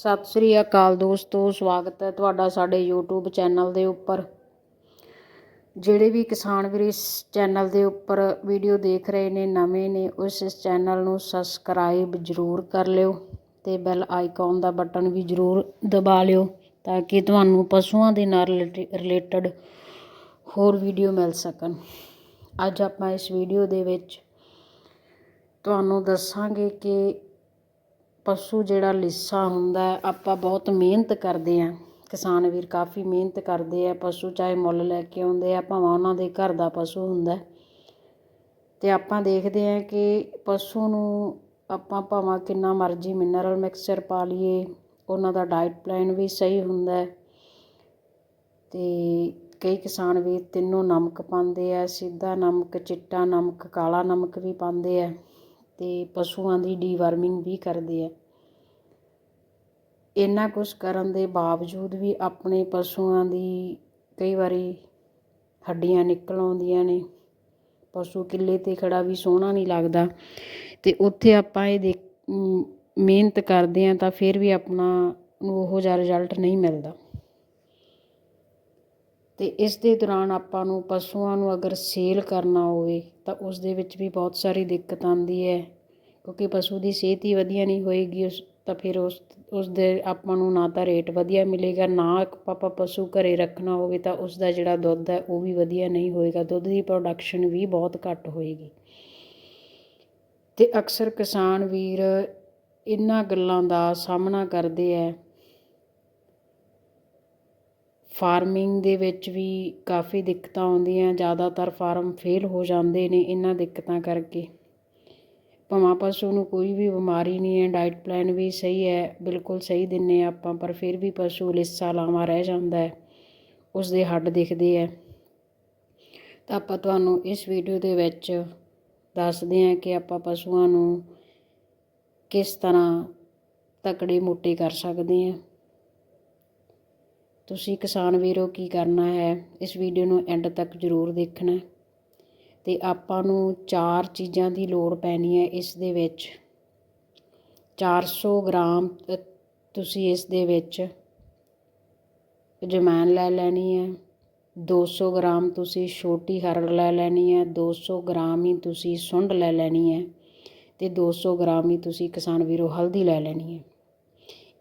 ਸਤਿ ਸ੍ਰੀ ਅਕਾਲ ਦੋਸਤੋ, ਸਵਾਗਤ ਹੈ ਤੁਹਾਡਾ ਸਾਡੇ YouTube ਚੈਨਲ ਦੇ ਉੱਪਰ। ਜਿਹੜੇ ਵੀ ਕਿਸਾਨ ਵੀਰ ਇਸ ਚੈਨਲ ਦੇ ਉੱਪਰ ਵੀਡੀਓ ਦੇਖ ਰਹੇ ਨੇ, ਨਵੇਂ ਨੇ, ਉਸ ਇਸ ਚੈਨਲ ਨੂੰ ਸਬਸਕ੍ਰਾਈਬ ਜ਼ਰੂਰ ਕਰ ਲਿਓ ਤੇ ਬੈਲ ਆਈਕਨ ਦਾ ਬਟਨ ਵੀ ਜ਼ਰੂਰ ਦਬਾ ਲਿਓ ਤਾਂ ਕਿ ਤੁਹਾਨੂੰ ਪਸ਼ੂਆਂ ਦੇ ਨਾਲ ਰਿਲੇਟਡ ਹੋਰ ਵੀਡੀਓ ਮਿਲ ਸਕਣ। ਅੱਜ ਆਪਾਂ ਇਸ ਵੀਡੀਓ ਦੇ ਵਿੱਚ ਤੁਹਾਨੂੰ ਦੱਸਾਂਗੇ ਕਿ ਪਸ਼ੂ ਜਿਹੜਾ ਲਿੱਸਾ ਹੁੰਦਾ ਆਪਾਂ ਬਹੁਤ ਮਿਹਨਤ ਕਰਦੇ ਹਾਂ। ਕਿਸਾਨ ਵੀਰ ਕਾਫੀ ਮਿਹਨਤ ਕਰਦੇ ਆ, ਪਸ਼ੂ ਚਾਹੇ ਮੁੱਲ ਲੈ ਕੇ ਆਉਂਦੇ ਆ, ਭਾਵੇਂ ਉਹਨਾਂ ਦੇ ਘਰ ਦਾ ਪਸ਼ੂ ਹੁੰਦਾ ਅਤੇ ਆਪਾਂ ਦੇਖਦੇ ਹਾਂ ਕਿ ਪਸ਼ੂ ਨੂੰ ਆਪਾਂ ਭਾਵੇਂ ਕਿੰਨਾ ਮਰਜ਼ੀ ਮਿਨਰਲ ਮਿਕਸਚਰ ਪਾ ਲਈਏ, ਉਹਨਾਂ ਦਾ ਡਾਇਟ ਪਲਾਨ ਵੀ ਸਹੀ ਹੁੰਦਾ ਅਤੇ ਕਈ ਕਿਸਾਨ ਵੀਰ ਤਿੰਨੋਂ ਨਮਕ ਪਾਉਂਦੇ ਆ, ਸਿੱਧਾ ਨਮਕ, ਚਿੱਟਾ ਨਮਕ, ਕਾਲਾ ਨਮਕ ਵੀ ਪਾਉਂਦੇ ਆ। ਅਤੇ ਪਸ਼ੂਆਂ ਦੀ ਡੀਵਰਮਿੰਗ ਵੀ ਕਰਦੇ ਹੈ ਇੰਨਾ ਕੁਛ ਕਰਨ ਦੇ ਬਾਵਜੂਦ ਵੀ ਆਪਣੇ ਪਸ਼ੂਆਂ ਦੀ ਕਈ ਵਾਰੀ ਹੱਡੀਆਂ ਨਿਕਲ ਆਉਂਦੀਆਂ ਨੇ। ਪਸ਼ੂ ਕਿੱਲੇ ਤੇ ਖੜ੍ਹਾ ਵੀ ਸੋਹਣਾ ਨਹੀਂ ਲੱਗਦਾ ਅਤੇ ਉੱਥੇ ਆਪਾਂ ਇਹ ਦੇਖ ਮਿਹਨਤ ਕਰਦੇ ਹਾਂ ਤਾਂ ਫਿਰ ਵੀ ਆਪਣਾ ਨੂੰ ਉਹੋ ਜਿਹਾ ਰਿਜ਼ਲਟ ਨਹੀਂ ਮਿਲਦਾ। ਅਤੇ ਇਸ ਦੇ ਦੌਰਾਨ ਆਪਾਂ ਨੂੰ ਪਸ਼ੂਆਂ ਨੂੰ ਅਗਰ ਸੇਲ ਕਰਨਾ ਹੋਵੇ, ਤਾਂ ਉਸ ਦੇ ਵਿੱਚ ਵੀ ਬਹੁਤ ਸਾਰੀ ਦਿੱਕਤ ਆਉਂਦੀ ਹੈ। ਕਿਉਂਕਿ ਪਸ਼ੂ ਦੀ ਸਿਹਤ ਹੀ ਵਧੀਆ ਨਹੀਂ ਹੋਏਗੀ, ਉਸ ਤਾਂ ਫਿਰ ਉਸ ਉਸ ਆਪਾਂ ਨੂੰ ਨਾ ਤਾਂ ਰੇਟ ਵਧੀਆ ਮਿਲੇਗਾ, ਨਾ ਆਪਾਂ ਪਸ਼ੂ ਘਰ ਰੱਖਣਾ ਹੋਵੇ ਤਾਂ ਉਸ ਦਾ ਜਿਹੜਾ ਦੁੱਧ ਹੈ ਉਹ ਵੀ ਵਧੀਆ ਨਹੀਂ ਹੋਏਗਾ। ਦੁੱਧ ਦੀ ਪ੍ਰੋਡਕਸ਼ਨ ਵੀ ਬਹੁਤ ਘੱਟ ਹੋਏਗੀ। ਅਤੇ ਅਕਸਰ ਕਿਸਾਨ ਵੀਰ ਇਹਨਾਂ ਗੱਲਾਂ ਦਾ ਸਾਹਮਣਾ ਕਰਦੇ ਹੈ ਫਾਰਮਿੰਗ ਦੇ ਵਿੱਚ ਵੀ ਕਾਫੀ ਦਿੱਕਤਾਂ ਆਉਂਦੀਆਂ, ਜ਼ਿਆਦਾਤਰ ਫਾਰਮ ਫੇਲ ਹੋ ਜਾਂਦੇ ਨੇ ਇਹਨਾਂ ਦਿੱਕਤਾਂ ਕਰਕੇ। ਭਾਵੇਂ ਪਸ਼ੂ ਨੂੰ ਕੋਈ ਵੀ ਬਿਮਾਰੀ ਨਹੀਂ ਹੈ, ਡਾਇਟ ਪਲਾਨ ਵੀ ਸਹੀ ਹੈ, ਬਿਲਕੁਲ ਸਹੀ ਦਿੰਦੇ ਹਾਂ ਆਪਾਂ, ਪਰ ਫਿਰ ਵੀ ਪਸ਼ੂ ਲਿੱਸਾ ਲਾਵਾਂ ਰਹਿ ਜਾਂਦਾ ਉਸਦੇ ਹੱਡ ਦਿਖਦੇ ਹੈ। ਤਾਂ ਆਪਾਂ ਤੁਹਾਨੂੰ ਇਸ ਵੀਡੀਓ ਦੇ ਵਿੱਚ ਦੱਸਦੇ ਹਾਂ ਕਿ ਆਪਾਂ ਪਸ਼ੂਆਂ ਨੂੰ ਕਿਸ ਤਰ੍ਹਾਂ ਤਕੜੇ ਮੋਟੇ ਕਰ ਸਕਦੇ ਹਾਂ। ਤੁਸੀਂ ਕਿਸਾਨ ਵੀਰੋ ਕੀ ਕਰਨਾ ਹੈ, ਇਸ ਵੀਡੀਓ ਨੂੰ ਐਂਡ ਤੱਕ ਜ਼ਰੂਰ ਦੇਖਣਾ ਤੇ ਆਪਾਂ ਨੂੰ ਚਾਰ ਚੀਜ਼ਾਂ ਦੀ ਲੋੜ ਪੈਣੀ ਹੈ ਇਸ ਦੇ ਵਿੱਚ। 400 ਗ੍ਰਾਮ ਤੁਸੀਂ ਇਸ ਦੇ ਵਿੱਚ ਜਮੈਨ ਲੈ ਲੈਣੀ ਹੈ। 200 ਗ੍ਰਾਮ ਤੁਸੀਂ ਛੋਟੀ ਹਰੜ ਲੈ ਲੈਣੀ ਹੈ 200 ਗ੍ਰਾਮ ਹੀ ਤੁਸੀਂ ਸੁੰਡ ਲੈ ਲੈਣੀ ਹੈ ਤੇ 200 ਗ੍ਰਾਮ ਹੀ ਤੁਸੀਂ ਕਿਸਾਨ ਵੀਰੋ ਹਲਦੀ ਲੈ ਲੈਣੀ ਹੈ।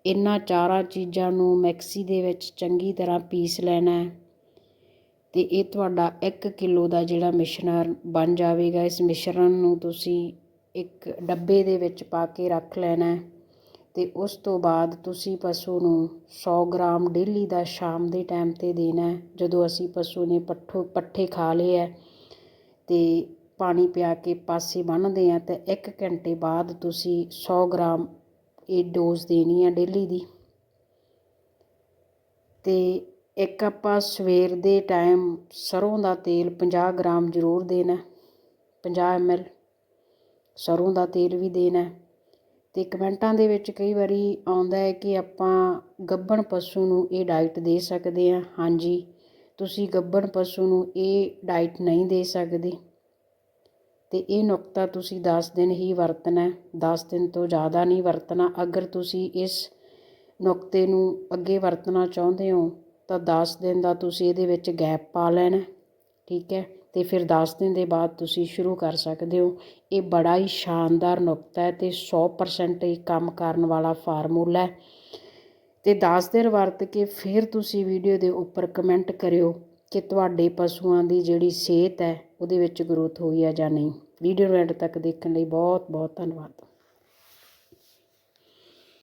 ਇਹਨਾਂ ਚਾਰਾਂ ਚੀਜ਼ਾਂ ਨੂੰ ਮਿਕਸੀ ਦੇ ਵਿੱਚ ਚੰਗੀ ਤਰ੍ਹਾਂ ਪੀਸ ਲੈਣਾ ਅਤੇ ਇਹ ਤੁਹਾਡਾ ਇੱਕ ਕਿਲੋ ਦਾ ਜਿਹੜਾ ਮਿਸ਼ਰਣ ਬਣ ਜਾਵੇਗਾ, ਇਸ ਮਿਸ਼ਰਣ ਨੂੰ ਤੁਸੀਂ ਇੱਕ ਡੱਬੇ ਦੇ ਵਿੱਚ ਪਾ ਕੇ ਰੱਖ ਲੈਣਾ ਅਤੇ ਉਸ ਤੋਂ ਬਾਅਦ ਤੁਸੀਂ ਪਸ਼ੂ ਨੂੰ ਸੌ ਗ੍ਰਾਮ ਡੇਲੀ ਦਾ ਸ਼ਾਮ ਦੇ ਟਾਈਮ ਤੇ ਦੇਣਾ ਜਦੋਂ ਅਸੀਂ ਪਸ਼ੂ ਨੇ ਪੱਠੋ, ਪੱਠੇ ਖਾ ਲਏ ਹੈ ਅਤੇ ਪਾਣੀ ਪਿਆ ਕੇ ਪਾਸੇ ਬੰਨ੍ਹਦੇ ਹਾਂ ਤੇ 1 ਘੰਟੇ ਬਾਅਦ ਤੁਸੀਂ ਸੌ ਗ੍ਰਾਮ ਇਹ ਡੋਜ਼ ਦੇਣੀ ਹੈ ਡੇਲੀ ਦੀ। ਤੇ ਇੱਕ ਆਪਾਂ ਸਵੇਰ ਦੇ ਟਾਈਮ ਸਰੋਂ ਦਾ ਤੇਲ 50 ਗ੍ਰਾਮ ਜ਼ਰੂਰ ਦੇਣਾ 50 ml ਸਰੋਂ ਦਾ ਤੇਲ ਵੀ ਦੇਣਾ ਤੇ ਕਮੈਂਟਾਂ ਦੇ ਵਿੱਚ ਕਈ ਵਾਰੀ ਆਉਂਦਾ ਹੈ ਕਿ ਆਪਾਂ ਗੱਬਣ ਪਸ਼ੂ ਨੂੰ ਇਹ ਡਾਈਟ ਦੇ ਸਕਦੇ ਆ ਹਾਂਜੀ, ਤੁਸੀਂ ਗੱਬਣ ਪਸ਼ੂ ਨੂੰ ਇਹ ਡਾਈਟ ਨਹੀਂ ਦੇ ਸਕਦੇ। ਅਤੇ ਇਹ ਨੁਕਤਾ ਤੁਸੀਂ ਦਸ ਦਿਨ ਹੀ ਵਰਤਣਾ ਦਸ ਦਿਨ ਤੋਂ ਜ਼ਿਆਦਾ ਨਹੀਂ ਵਰਤਣਾ। ਅਗਰ ਤੁਸੀਂ ਇਸ ਨੁਕਤੇ ਨੂੰ ਅੱਗੇ ਵਰਤਣਾ ਚਾਹੁੰਦੇ ਹੋ, ਤਾਂ ਦਸ ਦਿਨ ਦਾ ਤੁਸੀਂ ਇਹਦੇ ਵਿੱਚ ਗੈਪ ਪਾ ਲੈਣਾ ਠੀਕ ਹੈ? ਅਤੇ ਫਿਰ ਦਸ ਦਿਨ ਦੇ ਬਾਅਦ ਤੁਸੀਂ ਸ਼ੁਰੂ ਕਰ ਸਕਦੇ ਹੋ। ਇਹ ਬੜਾ ਹੀ ਸ਼ਾਨਦਾਰ ਨੁਕਤਾ ਹੈ ਤੇ 100% ਇਹ ਕੰਮ ਕਰਨ ਵਾਲਾ ਫਾਰਮੂਲਾ ਹੈ। ਤੇ 10 ਦਿਨ ਵਰਤ ਕੇ ਫਿਰ ਤੁਸੀਂ ਵੀਡੀਓ ਦੇ ਉੱਪਰ ਕਮੈਂਟ ਕਰਿਓ। ਕਿ ਤੁਹਾਡੇ ਪਸ਼ੂਆਂ ਦੀ ਜਿਹੜੀ ਸਿਹਤ ਹੈ, ਉਹਦੇ ਵਿੱਚ ਗਰੋਥ ਹੋਈ ਹੈ ਜਾਂ ਨਹੀਂ। ਵੀਡੀਓ ਨੂੰ ਐਂਡ ਤੱਕ ਦੇਖਣ ਲਈ ਬਹੁਤ ਬਹੁਤ ਧੰਨਵਾਦ।